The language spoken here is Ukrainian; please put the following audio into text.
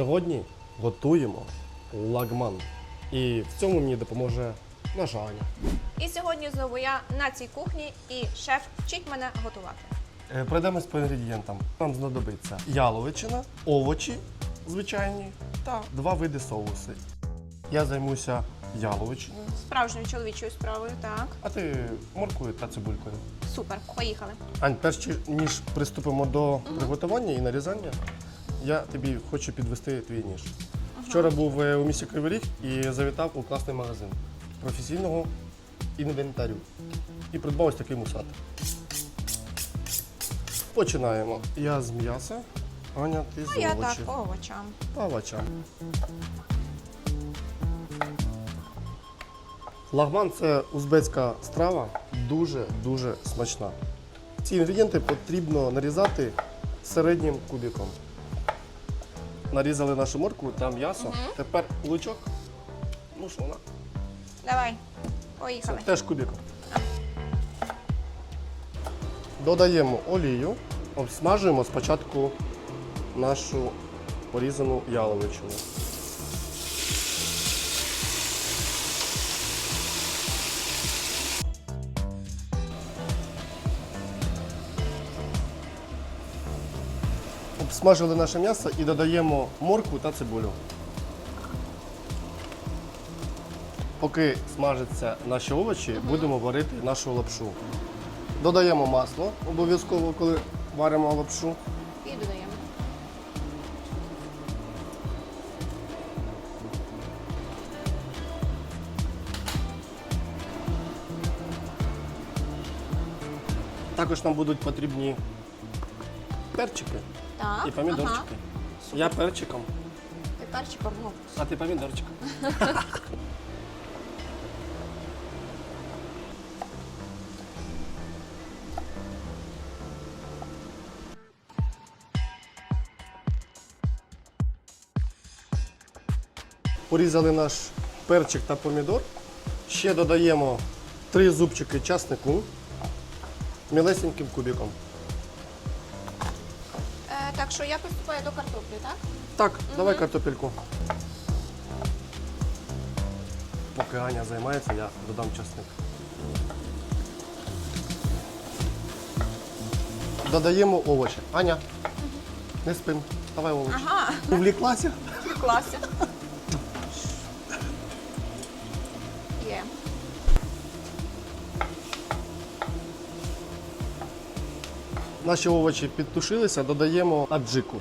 Сьогодні готуємо лагман. І в цьому мені допоможе наша Аня. І сьогодні знову я на цій кухні і шеф вчить мене готувати. Е, Пройдемось по інгредієнтам. Нам знадобиться яловичина, овочі звичайні та два види соуси. Я займуся яловичиною, Справжньою чоловічою справою, так. а ти моркою та цибулькою. Супер, поїхали. Ань, перш чи- ніж приступимо до приготування і нарізання, я тобі хочу підвести твій ніж. Вчора був е, у місті Кривий Ріг і завітав у класний магазин професійного інвентарю. І придбав ось такий мусат. Починаємо. Я з м'яса, Аня, ти з А я овочів. так, по овочам. По овочам. Лагман це узбецька страва, дуже-дуже смачна. Ці інгредієнти потрібно нарізати середнім кубиком. Нарізали нашу моркву та м'ясо. Тепер лучок. Ну що вона? Давай, Це поїхали. теж кубіком. Додаємо олію, обсмажуємо спочатку нашу порізану яловичину. Обсмажили наше м'ясо і додаємо моркву та цибулю. Поки смажаться наші овочі, будемо варити нашу лапшу. Додаємо масло обов'язково, коли варимо лапшу. І додаємо. Також нам будуть потрібні перчики Так. і помідорчики. Ага. Я перчиком, Ти перчиком, ну. а ти помідорчиком. Порізали наш перчик та помідор. Ще додаємо три зубчики часнику мілесеньким кубиком. Е, так що я приступаю до картоплі, так? Так, давай картопельку. Поки Аня займається, я додам часник. Додаємо овочі. Аня, не спим. Давай овочі. Ага, Увліклася? класно. Є. Наші овочі підтушилися, додаємо аджику.